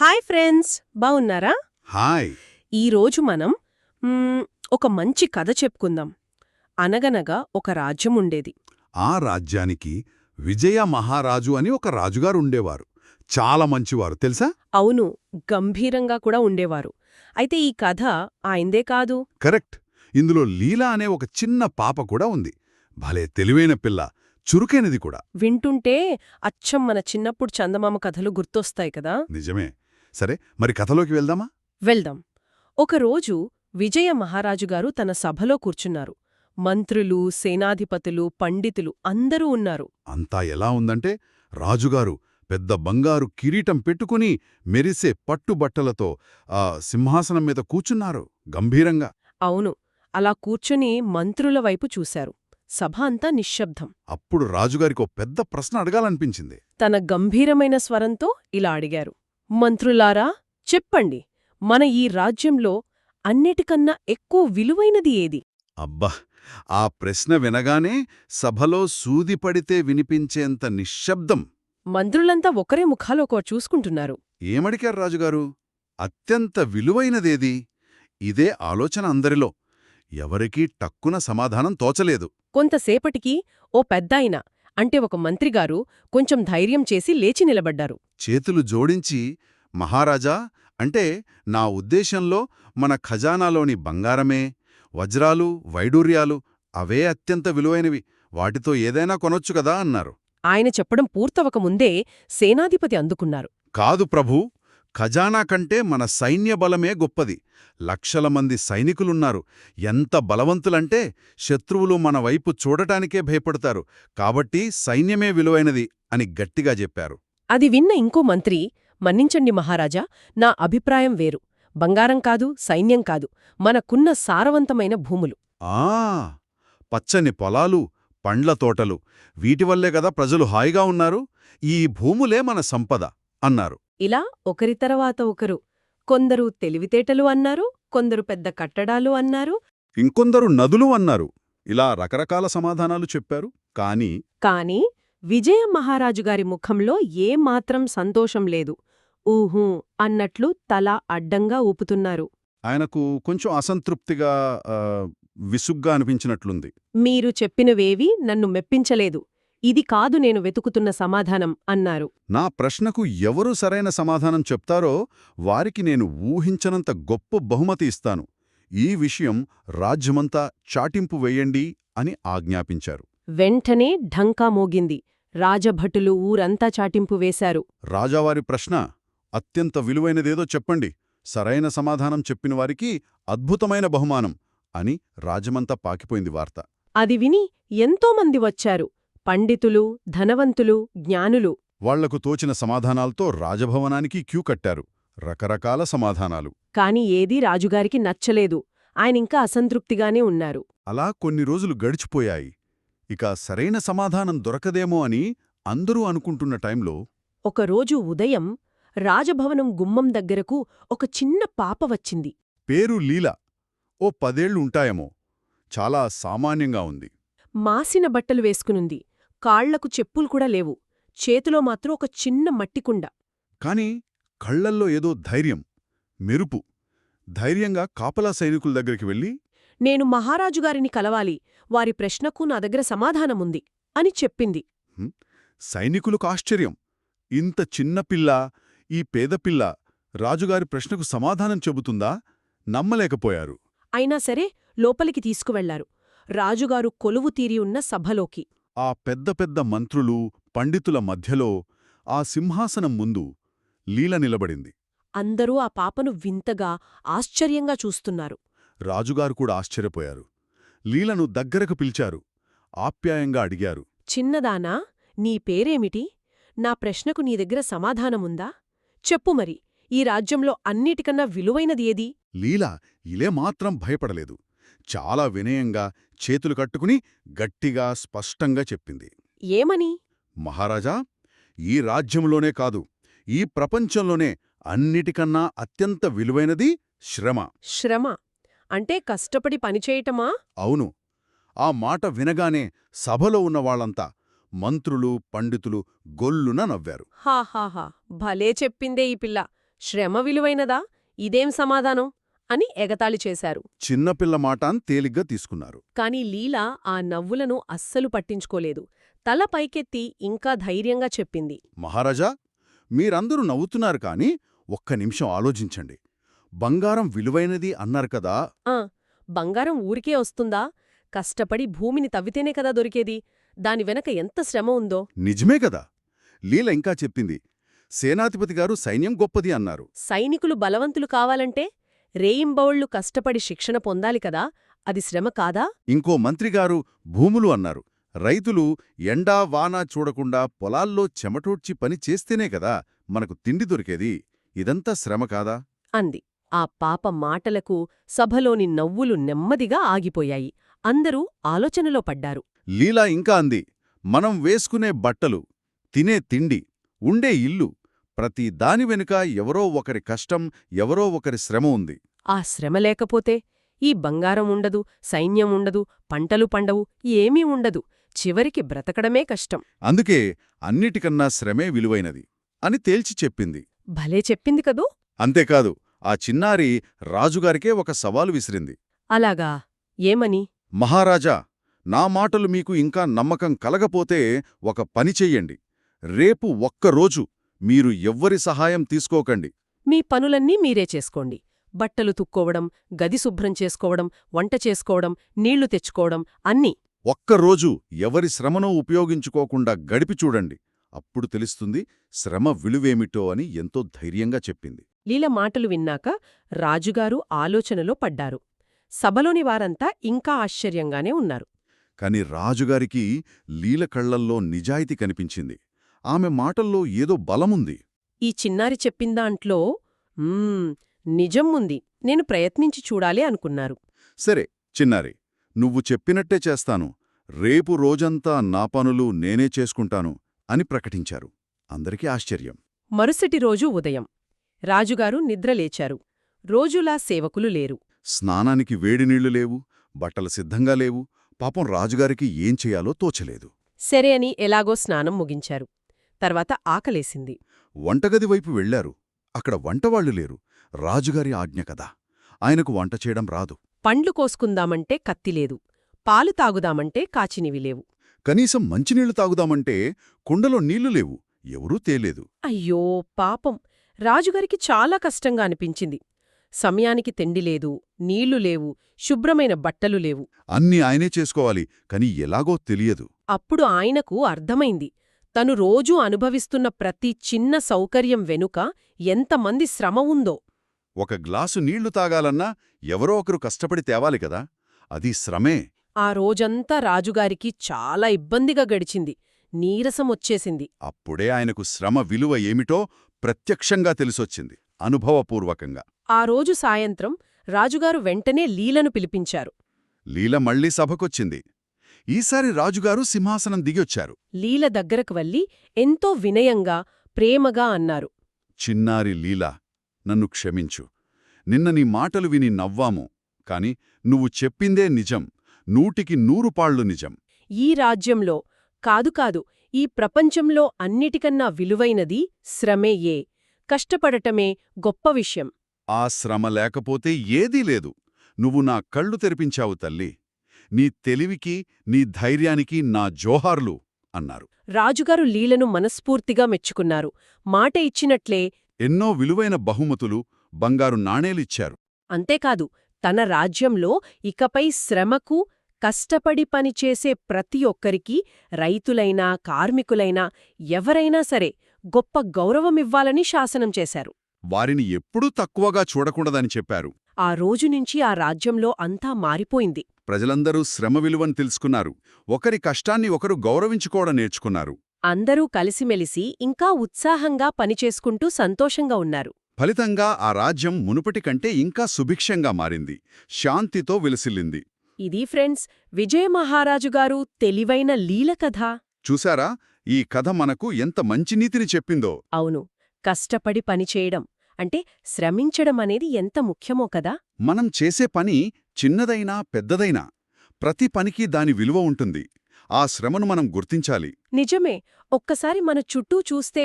Hi friends బావున్నారా? Hi. ఈరోజు మనం ఒక మంచి కథ చెప్పుకుందాం. అనగనగా ఒక రాజ్యం ఉండేది. ఆ రాజ్యానికి విజయ మహారాజు అని ఒక రాజుగారు ఉండేవారు. చాలా మంచివారు తెలుసా? అవును గంభీరంగా కూడా ఉండేవారు. అయితే ఈ కథ ఆయందే కాదు. కరెక్ట్. ఇందులో లీలా అనే ఒక చిన్న పాప కూడా ఉంది. భలే తెలివైన పిల్ల చురుకైనది కూడా. వింటుంటే అచ్చం మన చిన్నప్పుడు చందమామ కథలు గుర్తొస్తాయి కదా? నిజమే. సరే మరి కథలోకి వెళ్దామా? వెళ్దాం. ఒకరోజు విజయ మహారాజుగారు తన సభలో కూర్చున్నారు. మంత్రులు సేనాధిపతులు పండితులు అందరూ ఉన్నారు. అంతా ఎలా ఉందంటే రాజుగారు పెద్ద బంగారు కిరీటం పెట్టుకుని మెరిసే పట్టుబట్టలతో ఆ సింహాసనం మీద కూచున్నారు గంభీరంగా. అవును అలా కూర్చుని మంత్రుల వైపు చూశారు. సభ అంతా నిశ్శబ్దం. అప్పుడు రాజుగారికి ఓ పెద్ద ప్రశ్న అడగాలనిపించింది. తన గంభీరమైన స్వరంతో ఇలా అడిగారు. మంత్రులారా చెప్పండి మన ఈ రాజ్యంలో అన్నిటికన్నా ఎక్కువ విలువైనది ఏది? అబ్బా! ఆ ప్రశ్న వినగానే సభలో సూది పడితే వినిపించేంత నిశ్శబ్దం. మంత్రులంతా ఒకరే ముఖాలోకో చూసుకుంటున్నారు. ఏమడిగారు రాజుగారు? అత్యంత విలువైనదేది? ఇదే ఆలోచన అందరిలో. ఎవరికీ టక్కున సమాధానం తోచలేదు. కొంతసేపటికి ఓ పెద్దాయన అంటే ఒక మంత్రిగారు కొంచెం ధైర్యం చేసి లేచి నిలబడ్డారు. చేతులు జోడించి మహారాజా అంటే నా ఉద్దేశంలో మన ఖజానాలోని బంగారమే వజ్రాలు వైడూర్యాలు అవే అత్యంత విలువైనవి వాటితో ఏదైనా కొనొచ్చు కదా అన్నారు. ఆయన చెప్పడం పూర్తవకముందే సేనాధిపతి అందుకున్నారు. కాదు ప్రభూ ఖజానా కంటే మన సైన్య బలమే గొప్పది. లక్షల మంది సైనికులున్నారు. ఎంత బలవంతులంటే శత్రువులు మన వైపు చూడటానికే భయపడతారు. కాబట్టి సైన్యమే విలువైనది అని గట్టిగా చెప్పారు. అది విన్న ఇంకో మంత్రి మన్నించండి మహారాజా నా అభిప్రాయం వేరు. బంగారం కాదు సైన్యం కాదు. మనకున్న సారవంతమైన భూములు. ఆ! పచ్చని పొలాలు పండ్ల తోటలు. వీటివల్లే కదా ప్రజలు హాయిగా ఉన్నారు. ఈ భూములే మన సంపద. అన్నారు. ఇలా ఒకరి తర్వాత ఒకరు కొందరు తెలివితేటలు అన్నారు కొందరు పెద్ద కట్టడాలు అన్నారు. ఇంకొందరు నదులు అన్నారు. ఇలా రకరకాల సమాధానాలు చెప్పారు. కాని కాని విజయ మహారాజుగారి ముఖంలో ఏమాత్రం సంతోషం లేదు. ఊహూ అన్నట్లు తల అడ్డంగా ఊపుతున్నారు. ఆయనకు కొంచెం అసంతృప్తిగా విసుగ్గా అనిపించినట్లుంది. మీరు చెప్పినవేవీ నన్ను మెప్పించలేదు. ఇది కాదు నేను వెతుకుతున్న సమాధానం అన్నారు. నా ప్రశ్నకు ఎవరు సరైన సమాధానం చెప్తారో వారికి నేను ఊహించనంత గొప్ప బహుమతి ఇస్తాను. ఈ విషయం రాజ్యమంతా చాటింపు వెయ్యండి అని ఆజ్ఞాపించారు. వెంటనే ఢంకా మోగింది. రాజభటులు ఊరంతా చాటింపు వేశారు. రాజావారి ప్రశ్న అత్యంత విలువైనదేదో చెప్పండి. సరైన సమాధానం చెప్పిన వారికి అద్భుతమైన బహుమానం అని రాజమంతా పాకిపోయింది వార్త. అది విని ఎంతోమంది వచ్చారు. పండితులు ధనవంతులు జ్ఞానులు. వాళ్ళకు తోచిన సమాధానాలతో రాజభవనానికి క్యూ కట్టారు. రకరకాల సమాధానాలు. కాని ఏదీ రాజుగారికి నచ్చలేదు. ఆయనింకా అసంతృప్తిగానే ఉన్నారు. అలా కొన్ని రోజులు గడిచిపోయాయి. ఇక సరైన సమాధానం దొరకదేమో అని అందరూ అనుకుంటున్న టైంలో ఒకరోజు ఉదయం రాజభవనం గుమ్మం దగ్గరకు ఒక చిన్న పాప వచ్చింది. పేరు లీల. ఓ పదేళ్ళు ఉంటాయేమో. చాలా సామాన్యంగా ఉంది. మాసిన బట్టలు వేసుకునుంది. కాళ్ళకు చెప్పులు కూడా లేవు. చేతిలో మాత్రం ఒక చిన్న మట్టికుండ. కాని కళ్ళల్లో ఏదో ధైర్యం మెరుపు. ధైర్యంగా కాపలా సైనికుల దగ్గరికి వెళ్ళి నేను మహారాజుగారిని కలవాలి. వారి ప్రశ్నకు నా దగ్గర సమాధానముంది అని చెప్పింది. సైనికులకు ఆశ్చర్యం. ఇంత చిన్న పిల్ల ఈ పేదపిల్ల రాజుగారి ప్రశ్నకు సమాధానం చెబుతుందా? నమ్మలేకపోయారు. అయినా సరే లోపలికి తీసుకువెళ్ళారు. రాజుగారు కొలువు తీరి ఉన్న సభలోకి. ఆ పెద్ద పెద్ద మంత్రులు పండితుల మధ్యలో ఆ సింహాసనం ముందు లీల నిలబడింది. అందరూ ఆ పాపను వింతగా ఆశ్చర్యంగా చూస్తున్నారు. రాజుగారు కూడా ఆశ్చర్యపోయారు. లీలను దగ్గరకు పిలిచారు. ఆప్యాయంగా అడిగారు. చిన్నదానా నీ పేరేమిటి? నా ప్రశ్నకు నీ దగ్గర సమాధానముందా? చెప్పు మరి ఈ రాజ్యంలో అన్నిటికన్నా విలువైనది ఏది? లీల ఇలే మాత్రం భయపడలేదు. చాలా వినయంగా చేతులు కట్టుకుని గట్టిగా స్పష్టంగా చెప్పింది. ఏమని? మహారాజా ఈ రాజ్యంలోనే కాదు ఈ ప్రపంచంలోనే అన్నిటికన్నా అత్యంత విలువైనది శ్రమ. శ్రమ? అంటే కష్టపడి పనిచేయటమా అవును. ఆ మాట వినగానే సభలో ఉన్న వాళ్ళంతా మంత్రులు పండితులు గొల్లున నవ్వారు. హాహాహా! భలే చెప్పిందే ఈ పిల్ల. శ్రమ విలువైనదా? ఇదేం సమాధానం? అని ఎగతాళి చేశారు. చిన్నపిల్ల మాట అని తేలిగ్గా తీసుకున్నారు. కాని లీల ఆ నవ్వులను అస్సలు పట్టించుకోలేదు. తల పైకెత్తి ఇంకా ధైర్యంగా చెప్పింది. మహారాజా మీరందరూ నవ్వుతున్నారు కాని ఒక్క నిమిషం ఆలోచించండి. బంగారం విలువైనది అన్నారు కదా. ఆ బంగారం ఊరికే వస్తుందా? కష్టపడి భూమిని తవ్వితేనే కదా దొరికేది. దాని వెనక ఎంత శ్రమ ఉందో. నిజమే కదా. లీల ఇంకా చెప్పింది. సేనాధిపతి గారు సైన్యం గొప్పది అన్నారు. సైనికులు బలవంతులు కావాలంటే రేయింబవళ్ళు కష్టపడి శిక్షణ పొందాలి కదా అది శ్రమ కాదా? ఇంకో మంత్రిగారు భూములు అన్నారు. రైతులు ఎండా వానా చూడకుండా పొలాల్లో చెమటూడ్చి పని చేస్తేనే కదా మనకు తిండి దొరికేది. ఇదంతా శ్రమ కాదా? అంది. ఆ పాప మాటలకు సభలోని నవ్వులు నెమ్మదిగా ఆగిపోయాయి. అందరూ ఆలోచనలో పడ్డారు. లీలా ఇంకా అంది మనం వేసుకునే బట్టలు తినే తిండి ఉండే ఇల్లు ప్రతి దాని వెనుక ఎవరో ఒకరి కష్టం ఎవరో ఒకరి శ్రమ ఉంది. ఆ శ్రమ లేకపోతే ఈ బంగారం ఉండదు సైన్యం ఉండదు పంటలు పండవు ఏమీ ఉండదు. చివరికి బ్రతకడమే కష్టం. అందుకే అన్నిటికన్నా శ్రమే విలువైనది అని తేల్చి చెప్పింది. భలే చెప్పింది కదూ! అంతేకాదు ఆ చిన్నారి రాజుగారికే ఒక సవాలు విసిరింది. అలాగా? ఏమని? మహారాజా నా మాటలు మీకు ఇంకా నమ్మకం కలగపోతే ఒక పని చెయ్యండి. రేపు ఒక్కరోజు మీరు ఎవ్వరి సహాయం తీసుకోకండి. మీ పనులన్నీ మీరే చేసుకోండి. బట్టలు తుక్కోవడం గది శుభ్రం చేసుకోవడం వంట చేసుకోవడం నీళ్ళు తెచ్చుకోవడం అన్నీ. ఒక్కరోజు ఎవరి శ్రమనూ ఉపయోగించుకోకుండా గడిపి చూడండి. అప్పుడు తెలుస్తుంది శ్రమ విలువేమిటో అని ఎంతో ధైర్యంగా చెప్పింది. లీల మాటలు విన్నాక రాజుగారు ఆలోచనలో పడ్డారు. సభలోని వారంతా ఇంకా ఆశ్చర్యంగానే ఉన్నారు. కాని రాజుగారికి లీల కళ్ళల్లో నిజాయితీ కనిపించింది. ఆమె మాటల్లో ఏదో బలముంది. ఈ చిన్నారి చెప్పిందాంట్లో "మ్మ్, నిజం ఉంది. నేను ప్రయత్నించి చూడాలి అనుకున్నారు. సరే చిన్నారి నువ్వు చెప్పినట్టే చేస్తాను. రేపు రోజంతా నా పనులు నేనే చేసుకుంటాను అని ప్రకటించారు. అందరికీ ఆశ్చర్యం. మరుసటి రోజు ఉదయం రాజుగారు నిద్రలేచారు రోజులా సేవకులు లేరు. స్నానానికి వేడినీళ్ళు లేవు బట్టలు సిద్ధంగా లేవు పాపం రాజుగారికి ఏం చేయాలో తోచలేదు. సరే అని ఎలాగో స్నానం ముగించారు. తర్వాత ఆకలేసింది. వంటగది వైపు వెళ్ళారు అక్కడ వంటవాళ్ళు లేరు. రాజుగారి ఆజ్ఞ కదా. ఆయనకు వంట చేయడం రాదు. పండ్లు కోసుకుందామంటే కత్తిలేదు పాలు తాగుదామంటే కాచినివి లేవు. కనీసం మంచినీళ్ళు తాగుదామంటే కుండలో నీళ్ళు లేవు. ఎవరూ తేలేదు. అయ్యో పాపం. రాజుగారికి చాలా కష్టంగా అనిపించింది. సమయానికి తిండి లేదు నీళ్ళు లేవు శుభ్రమైన బట్టలు లేవు. అన్నీ ఆయనే చేసుకోవాలి కాని ఎలాగో తెలియదు. అప్పుడు ఆయనకు అర్థమైంది. తను రోజూ అనుభవిస్తున్న ప్రతి చిన్న సౌకర్యం వెనుక ఎంతమంది శ్రమ ఉందో. ఒక గ్లాసు నీళ్ళు తాగాలన్నా ఎవరో ఒకరు కష్టపడి తేవాలి కదా. అది శ్రమే. ఆ రోజంతా రాజుగారికి చాలా ఇబ్బందిగా గడిచింది. నీరసమొచ్చేసింది అప్పుడే ఆయనకు శ్రమ విలువ ఏమిటో ప్రత్యక్షంగా తెలిసొచ్చింది అనుభవపూర్వకంగా. ఆ రోజు సాయంత్రం రాజుగారు వెంటనే లీలను పిలిపించారు. లీల మళ్ళీ సభకొచ్చింది. ఈసారి రాజుగారు సింహాసనం దిగొచ్చారు. లీల దగ్గరకు వల్లి ఎంతో వినయంగా ప్రేమగా అన్నారు. చిన్నారి లీల నన్ను క్షమించు. నిన్న నీ మాటలు విని నవ్వాము కాని నువ్వు చెప్పిందే నిజం. నూటికి నూరు పాళ్ళు నిజం. ఈ రాజ్యంలో కాదు కాదు ఈ ప్రపంచంలో అన్నిటికన్నా విలువైనది శ్రమేయే కష్టపడటమే గొప్ప విషయం. ఆ శ్రమ లేకపోతే ఏదీ లేదు. నువ్వు నా కళ్ళు తెరిపించావు తల్లి. నీ తెలివికి నీ ధైర్యానికి నా జోహార్లు అన్నారు. రాజుగారు లీలను మనస్ఫూర్తిగా మెచ్చుకున్నారు. మాట ఇచ్చినట్లే ఎన్నో విలువైన బహుమతులు బంగారు నాణేలిచ్చారు. అంతేకాదు తన రాజ్యంలో ఇకపై శ్రమకు కష్టపడి పనిచేసే ప్రతి ఒక్కరికి రైతులైనా కార్మికులైనా ఎవరైనా సరే గొప్ప గౌరవమివ్వాలని శాసనం చేశారు. వారిని ఎప్పుడూ తక్కువగా చూడకూడదని చెప్పారు. ఆ రోజు నుంచి ఆ రాజ్యంలో అంతా మారిపోయింది. ప్రజలందరూ శ్రమ విలువను తెలుసుకున్నారు. ఒకరి కష్టాన్ని ఒకరు గౌరవించుకోవడం నేర్చుకున్నారు. అందరూ కలిసిమెలిసి ఇంకా ఉత్సాహంగా పనిచేసుకుంటూ సంతోషంగా ఉన్నారు. ఫలితంగా ఆ రాజ్యం మునుపటి కంటే ఇంకా సుభిక్షంగా మారింది. శాంతితో విలసిల్లింది. ఇది ఫ్రెండ్స్ విజయమహారాజు గారు తెలివైన లీల కథ. చూశారా? ఈ కథ మనకు ఎంత మంచి నీతిని చెప్పిందో. అవును కష్టపడి పనిచేయడం అంటే శ్రమించడం అనేది ఎంత ముఖ్యమో కదా? మనం చేసే పని చిన్నదైనా పెద్దదైనా. ప్రతి పనికి దాని విలువ ఉంటుంది. ఆ శ్రమను మనం గుర్తించాలి. నిజమే. ఒక్కసారి మన చుట్టూ చూస్తే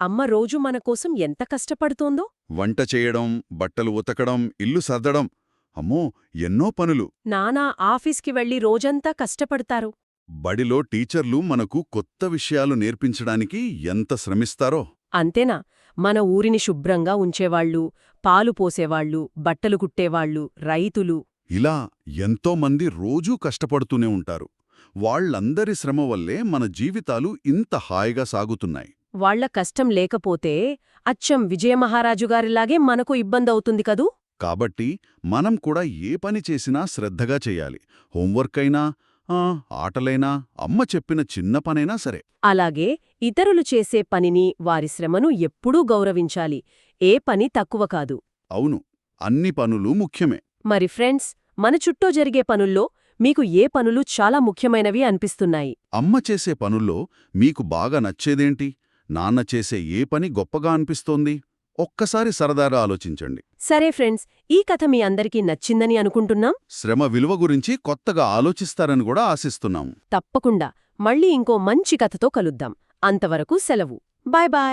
అమ్మ రోజు మన కోసం ఎంత కష్టపడుతోందో. వంట చేయడం బట్టలు ఉతకడం ఇల్లు సర్దడం. అమ్మో ఎన్నో పనులు. నానా ఆఫీస్కి వెళ్ళి రోజంతా కష్టపడతారు. బడిలో టీచర్లు మనకు కొత్త విషయాలు నేర్పించడానికి ఎంత శ్రమిస్తారో. అంతేనా? మన ఊరిని శుభ్రంగా ఉంచేవాళ్ళు పాలు పోసేవాళ్ళు బట్టలు కుట్టేవాళ్ళు రైతులు. ఇలా ఎంతో మంది రోజూ కష్టపడుతూనే ఉంటారు. వాళ్ళందరి శ్రమ వల్లే మన జీవితాలు ఇంత హాయిగా సాగుతున్నాయి. వాళ్ళ కష్టం లేకపోతే అచ్చం విజయమహారాజుగారిలాగే మనకు ఇబ్బందవుతుంది కదూ? కాబట్టి మనం కూడా ఏ పని చేసినా శ్రద్ధగా చెయ్యాలి హోంవర్క్ అయినా ఆటలైనా అమ్మ చెప్పిన చిన్న పనైనా సరే. అలాగే ఇతరులు చేసే పనిని వారి శ్రమను ఎప్పుడూ గౌరవించాలి. ఏ పని తక్కువ కాదు. అవును అన్ని పనులు ముఖ్యమే. మరి ఫ్రెండ్స్ మన చుట్టూ జరిగే పనుల్లో మీకు ఏ పనులు చాలా ముఖ్యమైనవి అనిపిస్తున్నాయి. అమ్మ చేసే పనుల్లో మీకు బాగా నచ్చేదేంటి? నాన్న చేసే ఏ పని గొప్పగా అనిపిస్తోంది? ఒక్కసారి సరదాగా ఆలోచించండి. సరే ఫ్రెండ్స్ ఈ కథ మీ అందరికీ నచ్చిందని అనుకుంటున్నాం? శ్రమ విలువ గురించి కొత్తగా ఆలోచిస్తారని కూడా ఆశిస్తున్నాం. తప్పకుండా. మళ్ళీ ఇంకో మంచి కథతో కలుద్దాం. అంతవరకు సెలవు. Bye bye.